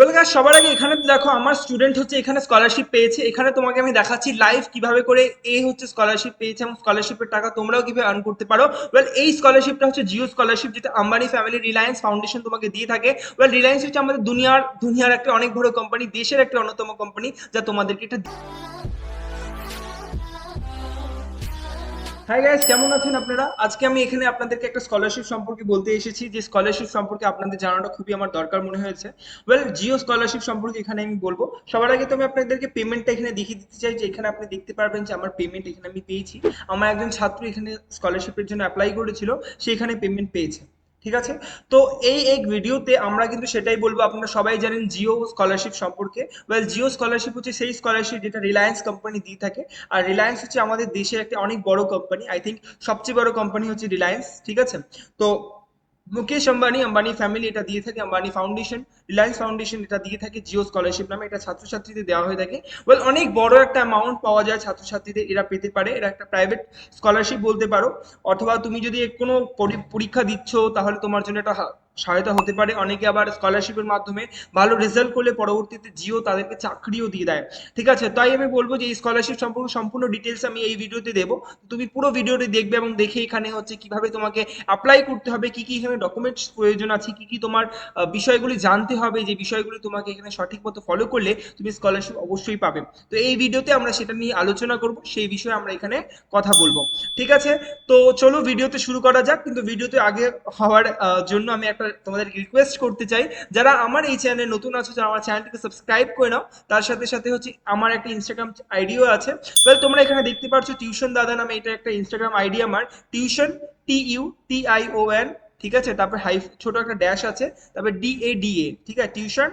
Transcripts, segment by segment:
বলে গাছ সবার আগে এখানে দেখো, আমার স্টুডেন্ট হচ্ছে এখানে স্কলারশিপ পেয়েছে। এখানে তোমাকে আমি দেখাচ্ছি লাইফ কীভাবে করে এ হচ্ছে স্কলারশিপ পেয়েছে এবং স্কলারশিপের টাকা তোমরাও কীভাবে আর্ন করতে পারো। ওয়েল এই স্কলারশিপটা হচ্ছে জিও স্কলারশিপ যেটা আম্বানি ফ্যামিলি রিলায়েন্স ফাউন্ডেশন তোমাকে দিয়ে থাকে। ওয়েল রিলায়েন্স হচ্ছে আমাদের দুনিয়ার দুনিয়ার একটা অনেক বড় কোম্পানি দেশের একটা অন্যতম কোম্পানি যা তোমাদেরকে এটা হাই গাইস কেমন আছেন আপনারা? আজকে আমি এখানে আপনাদেরকে একটা স্কলারশিপ সম্পর্কে বলতে এসেছি। যে স্কলারশিপ সম্পর্কে আপনাদের জানাটা খুবই আমার দরকার মনে হয়েছে। ওয়েল জিও স্কলারশিপ সম্পর্কে এখানে আমি বলব। সবার আগে তো আমি আপনাদেরকে পেমেন্টটা এখানে দেখিয়ে দিতে চাই যে এখানে আপনি দেখতে পারবেন যে আমার পেমেন্ট এখানে আমি পেয়েছি। আমার একজন ছাত্র এখানে স্কলারশিপের জন্য অ্যাপ্লাই করেছিল, সে এখানে পেমেন্ট পেয়েছে। ঠিক আছে? তো এই এক ভিডিওতে আমরা কিন্তু সেটাই বলব, আপনারা সবাই জানেন জিও স্কলারশিপ সম্পর্কে। ওয়েল জিও স্কলারশিপ হচ্ছে সেই স্কলারশিপ যেটা রিলায়েন্স কোম্পানি দিয়ে থাকে। আর রিলায়েন্স হচ্ছে আমাদের দেশের একটা অনেক বড় কোম্পানি আই থিঙ্ক সবচেয়ে বড় কোম্পানি হচ্ছে রিলায়েন্স ঠিক আছে? তো মুকেশ আম্বানি আম্বানি ফ্যামিলি এটা দিয়ে থাকে, আম্বানি ফাউন্ডেশন রিলায়েন্স ফাউন্ডেশন এটা দিয়ে থাকে জিও স্কলারশিপ নামে এটা ছাত্রছাত্রীদের দেওয়া হয়ে থাকে। ওয়েল অনেক বড় একটা অ্যামাউন্ট পাওয়া যায় ছাত্রছাত্রীদের, এরা পেতে পারে। এরা একটা প্রাইভেট স্কলারশিপ বলতে পারো। অথবা তুমি যদি কোনো পরীক্ষা দিচ্ছ, তাহলে তোমার জন্য এটা সহায়তা হতে পারে। অনেকে আবার স্কলারশিপের মাধ্যমে ভালো রেজাল্ট করলে পরবর্তীতে জিও তাদেরকে চাকরিও দিয়ে দেয়। ঠিক আছে? তাই আমি বলব যে এই স্কলারশিপ সম্পর্কে সম্পূর্ণ ডিটেলস আমি এই ভিডিওতে দেবো। তুমি পুরো ভিডিওটি দেখবে এবং দেখে এখানে হচ্ছে কীভাবে তোমাকে অ্যাপ্লাই করতে হবে, কি কি এখানে ডকুমেন্টস প্রয়োজন আছে, কি কি তোমার বিষয়গুলি জানতে হবে যে বিষয়গুলি তোমাকে এখানে সঠিক মতো ফলো করলে তুমি স্কলারশিপ অবশ্যই পাবে। তো এই ভিডিওতে আমরা সেটা নিয়ে আলোচনা করব, সেই বিষয়ে আমরা এখানে কথা বলব। ঠিক আছে? তো চলো ভিডিওতে শুরু করা যাক। কিন্তু ভিডিওতে আগে হওয়ার জন্য আমি একটা তোমাদের রিকোয়েস্ট করতে চাই। যারা আমার এই চ্যানেলে নতুন আছো, যারা আমার চ্যানেলটিকে সাবস্ক্রাইব করে নাও, তার সাথে সাথে হচ্ছে আমার একটা ইনস্টাগ্রাম আইডিও আছে। ওয়েল তোমরা এখানে দেখতে পাচ্ছ টিউশন দাদা নামে এটা একটা ইনস্টাগ্রাম আইডি আমার। Tuition T U T I O N ঠিক আছে? তারপর হাই ছোট একটা ড্যাশ আছে। তারপর ডি এ ডি এ ঠিক আছে? টিউশন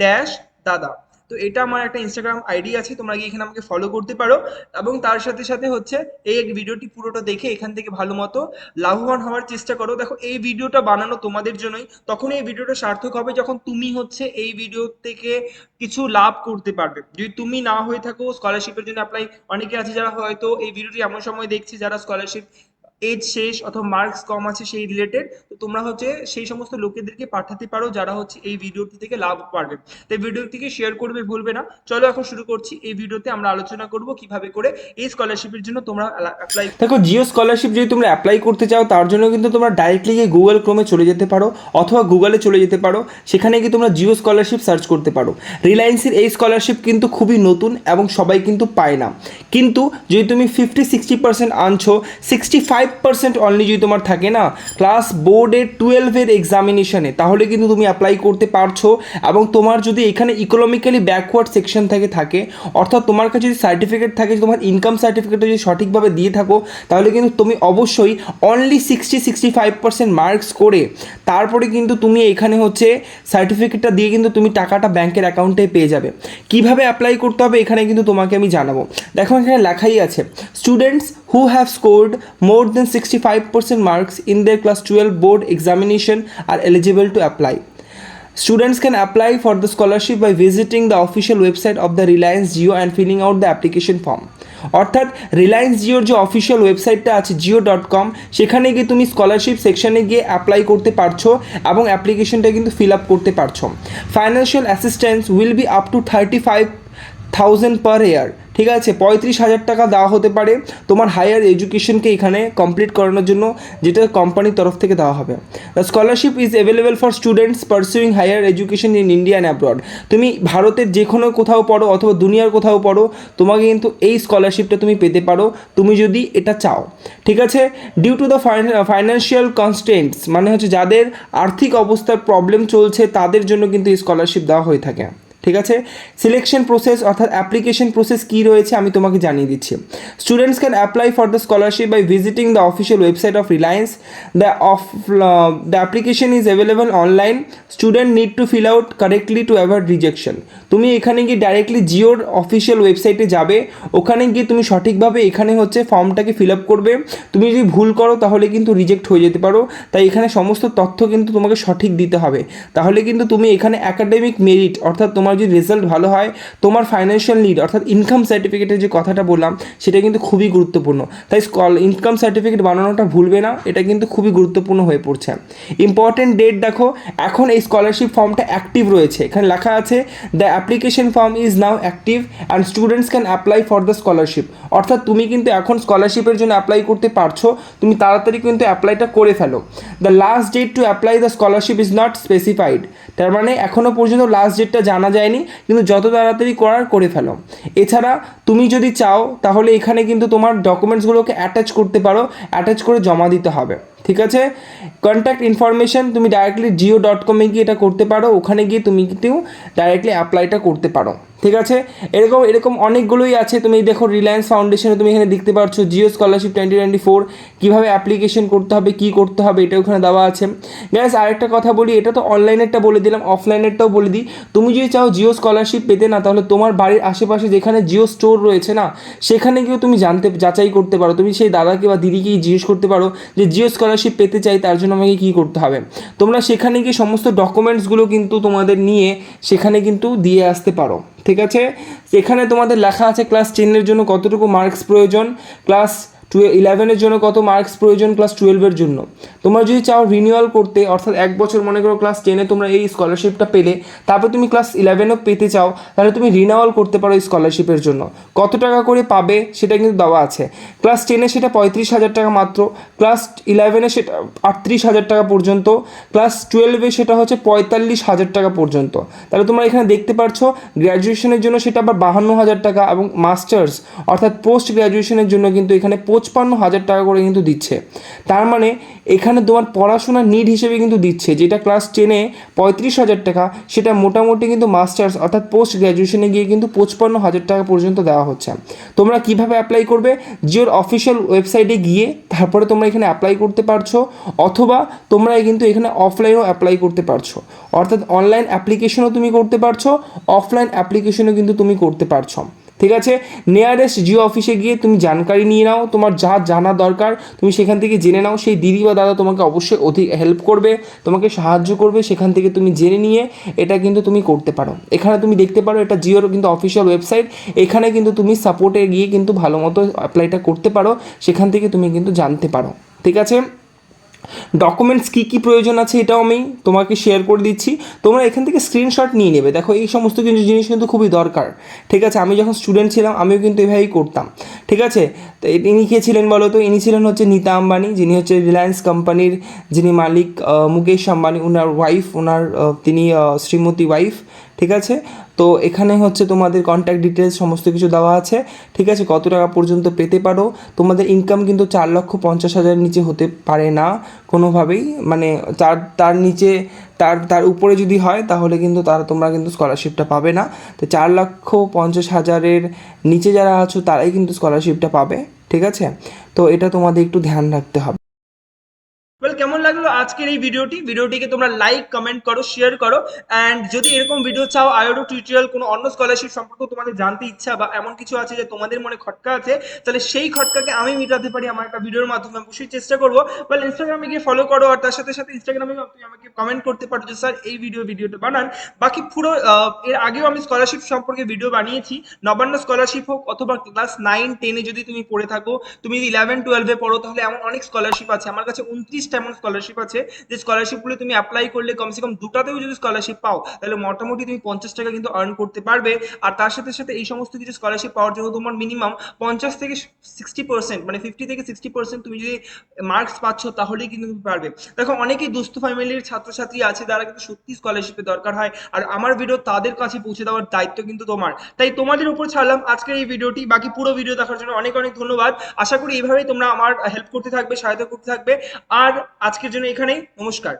ড্যাশ দাদা। তো এটা আমার একটা ইনস্টাগ্রাম আইডি আছে, তোমরা গিয়ে এখানে আমাকে ফলো করতে পারো। এবং তার সাথে সাথে হচ্ছে, এই ভিডিওটি পুরোটা দেখে এখান থেকে ভালো মতো লাভবান হওয়ার চেষ্টা করো। দেখো, এই ভিডিওটা বানানো তোমাদের জন্যই। তখন এই ভিডিওটা সার্থক হবে যখন তুমি হচ্ছে এই ভিডিও থেকে কিছু লাভ করতে পারবে। যদি তুমি না হয়ে থাকো স্কলারশিপের জন্য অ্যাপ্লাই অনেকে আছে যারা হয়তো এই ভিডিওটি এমন সময় দেখছে, যারা স্কলারশিপ এজ শেষ অথবা মার্কস কম আছে সেই রিলেটেড তো তোমরা হচ্ছে সেই সমস্ত লোকেদেরকে পাঠাতে পারো যারা হচ্ছে এই ভিডিওটি থেকে লাভ পারবে। তো ভিডিওটিকে শেয়ার করবে, ভুলবে না। চলো এখন শুরু করছি। এই ভিডিওতে আমরা আলোচনা করব কীভাবে করে এই স্কলারশিপের জন্য তোমরা অ্যাপ্লাই দেখো, জিও স্কলারশিপ যদি তোমরা অ্যাপ্লাই করতে চাও, তার জন্য কিন্তু তোমরা ডাইরেক্টলি গিয়ে গুগল ক্রোমে চলে যেতে পারো অথবা গুগলে চলে যেতে পারো। সেখানে গিয়ে তোমরা জিও স্কলারশিপ সার্চ করতে পারো। রিলায়েন্সের এই স্কলারশিপ কিন্তু খুবই নতুন এবং সবাই কিন্তু পায় না। কিন্তু যদি তুমি ফিফটি সিক্সটি পার্সেন্ট আনছো সিক্সটি ফাইভ পার্সেন্ট অনলি যদি তোমার থাকে না ক্লাস বোর্ডের টুয়েলভের এক্সামিনেশনে তাহলে কিন্তু তুমি অ্যাপ্লাই করতে পারছ। এবং তোমার যদি এখানে ইকোনমিক্যালি ব্যাকওয়ার্ড সেকশন থেকে, থাকে, অর্থাৎ তোমার কাছে যদি সার্টিফিকেট থাকে, তোমার ইনকাম সার্টিফিকেটটা যদি সঠিকভাবে দিয়ে থাকো, তাহলে কিন্তু তুমি অবশ্যই only sixty sixty five percent marks করে, তারপরে কিন্তু তুমি এখানে হচ্ছে সার্টিফিকেটটা দিয়ে কিন্তু তুমি টাকাটা ব্যাংকের অ্যাকাউন্টে পেয়ে যাবে। কীভাবে অ্যাপ্লাই করতে হবে এখানে কিন্তু তোমাকে আমি জানাব। দেখো এখানে লেখাই আছে students who have scored more than sixty five percent marks in their class twelve board examination are eligible to apply Students can apply for the scholarship by visiting the official website of the Reliance Jio and filling out the application form. অর্থাৎ Reliance জিওর যে official ওয়েবসাইটটা আছে Jio dot com সেখানে গিয়ে তুমি scholarship সেকশানে গিয়ে অ্যাপ্লাই করতে পারছ এবং অ্যাপ্লিকেশনটা কিন্তু ফিল আপ করতে পারছ। Financial assistance will be up to thirty five thousand per year ঠিক আছে, পঁয়ত্রিশ হাজার টাকা দেওয়া হতে পারে তোমার হায়ার এডুকেশনকে এখানে কমপ্লিট করানোর জন্য, যেটা কোম্পানির তরফ থেকে দেওয়া হবে। The scholarship is available for students pursuing higher education in India and abroad তুমি ভারতের যে কোনো কোথাও পড়ো অথবা দুনিয়ার কোথাও পড়ো, তোমাকে কিন্তু এই স্কলারশিপটা তুমি পেতে পারো। তুমি যদি এটা চাও, ঠিক আছে? Due to the financial constraints মানে হচ্ছে যাদের আর্থিক অবস্থার প্রবলেম চলছে, তাদের জন্য কিন্তু এই স্কলারশিপ দেওয়া হয়ে থাকে। ঠিক আছে? সিলেকশন প্রসেস অর্থাৎ অ্যাপ্লিকেশন প্রসেস কী রয়েছে আমি তোমাকে জানিয়ে দিচ্ছি। Students can apply for the scholarship by visiting the official website of Reliance the of the application is available online student need to fill out correctly to avoid rejection তুমি এখানে গিয়ে directly জিওর অফিসিয়াল ওয়েবসাইটে যাবে। ওখানে গিয়ে তুমি সঠিকভাবে এখানে হচ্ছে ফর্মটাকে ফিল আপ করবে। তুমি যদি ভুল করো তাহলে কিন্তু রিজেক্ট হয়ে যেতে পারো। তাই এখানে সমস্ত তথ্য কিন্তু তোমাকে সঠিক দিতে হবে। তাহলে কিন্তু তুমি এখানে একাডেমিক মেরিট অর্থাৎ তোমার যদি রেজাল্ট ভালো হয়, তোমার ফাইন্যান্সিয়াল নিড অর্থাৎ ইনকাম সার্টিফিকেটের যে কথাটা বললাম, সেটা কিন্তু খুবই গুরুত্বপূর্ণ। তাই ইনকাম সার্টিফিকেট বানানোটা ভুলবে না, এটা কিন্তু খুবই গুরুত্বপূর্ণ হয়ে পড়ছে। ইম্পর্টেন্ট ডেট দেখো, এখন এই স্কলারশিপ ফর্মটা অ্যাক্টিভ রয়েছে। এখানে লেখা আছে the application form is now active and students can apply for the scholarship অর্থাৎ তুমি কিন্তু এখন স্কলারশিপের জন্য অ্যাপ্লাই করতে পারছ, তুমি তাড়াতাড়ি কিন্তু অ্যাপ্লাইটা করে ফেলো। The last date to apply the scholarship is not specified তার মানে এখনও পর্যন্ত লাস্ট ডেটটা জানা যায়নি কিন্তু যত তাড়াতাড়ি করার করে ফেলো। এছাড়া তুমি যদি চাও, তাহলে এখানে কিন্তু তোমার ডকুমেন্টসগুলোকে অ্যাটাচ করতে পারো অ্যাটাচ করে জমা দিতে হবে। ঠিক আছে? কন্ট্যাক্ট ইনফরমেশন তুমি ডাইরেক্টলি জিও ডট কমে গিয়ে এটা করতে পারো। ওখানে গিয়ে তুমি কিন্তু ডাইরেক্টলি অ্যাপ্লাইটা করতে পারো। ঠিক আছে? এরকম এরকম অনেকগুলোই আছে। তুমি দেখো রিলায়েন্স ফাউন্ডেশনে তুমি এখানে দেখতে পাচ্ছ Jio scholarship twenty twenty four কীভাবে অ্যাপ্লিকেশন করতে হবে, কী করতে হবে, এটা ওখানে দেওয়া আছে। গ্যাস আরেকটা কথা বলি, এটা তো অনলাইনেরটা বলে দিলাম অফলাইনেরটাও বলে দিই। তুমি যদি চাও জিও স্কলারশিপ পেতে না, তাহলে তোমার বাড়ির আশেপাশে যেখানে জিও স্টোর রয়েছে না, সেখানে গিয়েও তুমি জানতে, যাচাই করতে পারো। তুমি সেই দাদাকে বা দিদিকেই জিজ্ঞেস করতে পারো যে জিও স্কলারশিপ পেতে চাই, তার জন্য আমাকে কী করতে হবে? তোমরা সেখানে গিয়ে সমস্ত ডকুমেন্টসগুলো কিন্তু তোমাদের নিয়ে সেখানে কিন্তু দিয়ে আসতে পারো, ঠিক আছে? এখানে তোমাদের লেখা আছে ক্লাস টেনের জন্য কতটুকু মার্কস প্রয়োজন? ক্লাস টুয়ে ইলেভেনের জন্য কত মার্কস প্রয়োজন ক্লাস টুয়েলভের জন্য? তোমরা যদি চাও রিনিউয়াল করতে, অর্থাৎ এক বছর মনে করো ক্লাস টেনে তোমরা এই স্কলারশিপটা পেলে, তারপর তুমি ক্লাস ইলেভেনও পেতে চাও, তাহলে তুমি রিনিউয়াল করতে পারো স্কলারশিপের জন্য। কত টাকা করে পাবে সেটা কিন্তু দেওয়া আছে। ক্লাস টেনে সেটা পঁয়ত্রিশ হাজার টাকা মাত্র ক্লাস ইলেভেনে সেটা আটত্রিশ হাজার টাকা পর্যন্ত ক্লাস টুয়েলভে সেটা হচ্ছে পঁয়তাল্লিশ হাজার টাকা পর্যন্ত। তাহলে তোমরা এখানে দেখতে পাচ্ছ গ্র্যাজুয়েশনের জন্য সেটা আবার বাহান্ন হাজার টাকা এবং মাস্টার্স অর্থাৎ পোস্ট গ্র্যাজুয়েশনের জন্য কিন্তু এখানে পঁচপান্ন হাজার টাকা করে কিন্তু দিচ্ছে। তার মানে এখানে তোমার পড়াশোনার নিড হিসেবে কিন্তু দিচ্ছে। যেটা ক্লাস টেনে পঁয়ত্রিশ হাজার টাকা, সেটা মোটামুটি কিন্তু মাস্টার্স অর্থাৎ পোস্ট গ্র্যাজুয়েশনে গিয়ে কিন্তু পঁচপান্ন হাজার টাকা পর্যন্ত দেওয়া হচ্ছে। তোমরা কীভাবে অ্যাপ্লাই করবে? জিওর অফিসিয়াল ওয়েবসাইটে গিয়ে তারপরে তোমরা এখানে অ্যাপ্লাই করতে পারছ, অথবা তোমরা কিন্তু এখানে অফলাইনও অ্যাপ্লাই করতে পারছ। অর্থাৎ অনলাইন অ্যাপ্লিকেশনও তুমি করতে পারছ অফলাইন অ্যাপ্লিকেশনও কিন্তু তুমি করতে পারছ। ঠিক আছে? নিয়ারেস্ট জিও অফিসে গিয়ে তুমি জানকারি নিয়ে নাও, তোমার যা জানা দরকার, তুমি সেখান থেকে জেনে নাও, সেই দিদি বা দাদা তোমাকে অবশ্যই অধিক হেল্প করবে, তোমাকে সাহায্য করবে, সেখান থেকে তুমি জেনে নিয়ে এটা কিন্তু তুমি করতে পারো। এখানে তুমি দেখতে পারো, এটা জিওর কিন্তু অফিসিয়াল ওয়েবসাইট এখানে কিন্তু তুমি সাপোর্টে গিয়ে কিন্তু ভালো মতো অ্যাপ্লাইটা করতে পারো, সেখান থেকে তুমি কিন্তু জানতে পারো। ঠিক আছে? ডকুমেন্টস কী কী প্রয়োজন আছে এটাও আমি তোমাকে শেয়ার করে দিচ্ছি। তোমরা এখান থেকে স্ক্রিনশট নিয়ে নেবে। দেখো, এই সমস্ত কিছু জিনিস কিন্তু খুবই দরকার। ঠিক আছে, আমি যখন স্টুডেন্ট ছিলাম, আমিও কিন্তু এভাবেই করতাম। ঠিক আছে, তো ইনি কে ছিলেন বলো তো? ইনি ছিলেন হচ্ছে নীতা আম্বানি, যিনি হচ্ছে রিলায়েন্স কোম্পানির যিনি মালিক মুকেশ আম্বানি ওনার ওয়াইফ ওনার তিনি শ্রীমতী ওয়াইফ ঠিক আছে? তো এখানে হচ্ছে তোমাদের কন্ট্যাক্ট ডিটেলস সমস্ত কিছু দেওয়া আছে। ঠিক আছে? কত টাকা পর্যন্ত পেতে পারো? তোমাদের ইনকাম কিন্তু চার লক্ষ পঞ্চাশ হাজারের নিচে হতে পারে না কোনোভাবেই। মানে তার তার নিচে, তার তার উপরে যদি হয় তাহলে কিন্তু তার, তোমরা কিন্তু স্কলারশিপটা পাবে না। তো চার লক্ষ পঞ্চাশ হাজারের নিচে যারা আছো তারাই কিন্তু স্কলারশিপটা পাবে। ঠিক আছে? তো এটা তোমাদের একটু ধ্যান রাখতে হবে। কেমন লাগল আজকের এই ভিডিওটি? ভিডিওটিকে তোমরা লাইক কমেন্ট করো শেয়ার করো অ্যান্ড যদি এরকম ভিডিও চাও আয়োডো টিউটোরিয়াল কোনো অন্য স্কলারশিপ সম্পর্কে তোমাদের জানতে ইচ্ছা বা এমন কিছু আছে যে তোমাদের মনে খটকা আছে, তাহলে সেই খটকাকে আমি মেটাতে পারি আমার একটা ভিডিওর মাধ্যমে। অবশ্যই চেষ্টা করব। ওয়েল ইনস্টাগ্রামে গিয়ে ফলো করো আর তার সাথে সাথে ইনস্টাগ্রামে তুমি আমাকে কমেন্ট করতে পারো যে, স্যার, এই ভিডিও ভিডিওটা বানান। বাকি পুরো এর আগেও আমি স্কলারশিপ সম্পর্কে ভিডিও বানিয়েছি। নবান্ন স্কলারশিপ হোক অথবা ক্লাস নাইন টেনে যদি তুমি পড়ে থাকো, তুমি ইলেভেন টুয়েলভে পড়ো, তাহলে এমন অনেক স্কলারশিপ আছে। আমার কাছে উনত্রিশটা এমন স্কলারশিপ আছে, যে স্কলারশিপগুলো তুমি অ্যাপ্লাই করলে কমসে কম দুটাতেও যদি স্কলারশিপ পাও, তাহলে মোটামুটি তুমি পঞ্চাশ টাকা কিন্তু আর্ন করতে পারবে। আর তার সাথে সাথে এই সমস্ত কিছু স্কলারশিপ পাওয়ার জন্য তোমার মিনিমাম পঞ্চাশ থেকে সিক্সটি পার্সেন্ট মানে ফিফটি থেকে সিক্সটি পার্সেন্ট তুমি যদি মার্কস পাচ্ছ, তাহলেই কিন্তু তুমি পারবে। দেখো, অনেকেই দুস্থ ফ্যামিলির ছাত্রছাত্রী আছে, যারা কিন্তু সত্যি স্কলারশিপের দরকার হয়। আর আমার ভিডিও তাদের কাছে পৌঁছে দেওয়ার দায়িত্ব কিন্তু তোমার। তাই তোমাদের উপর ছাড়লাম আজকের এই ভিডিওটি বাকি পুরো ভিডিও দেখার জন্য অনেক অনেক ধন্যবাদ। আশা করি এইভাবেই তোমরা আমার হেল্প করতে থাকবে, সহায়তা করতে থাকবে। আর আজকের জন্য এখানেই। নমস্কার।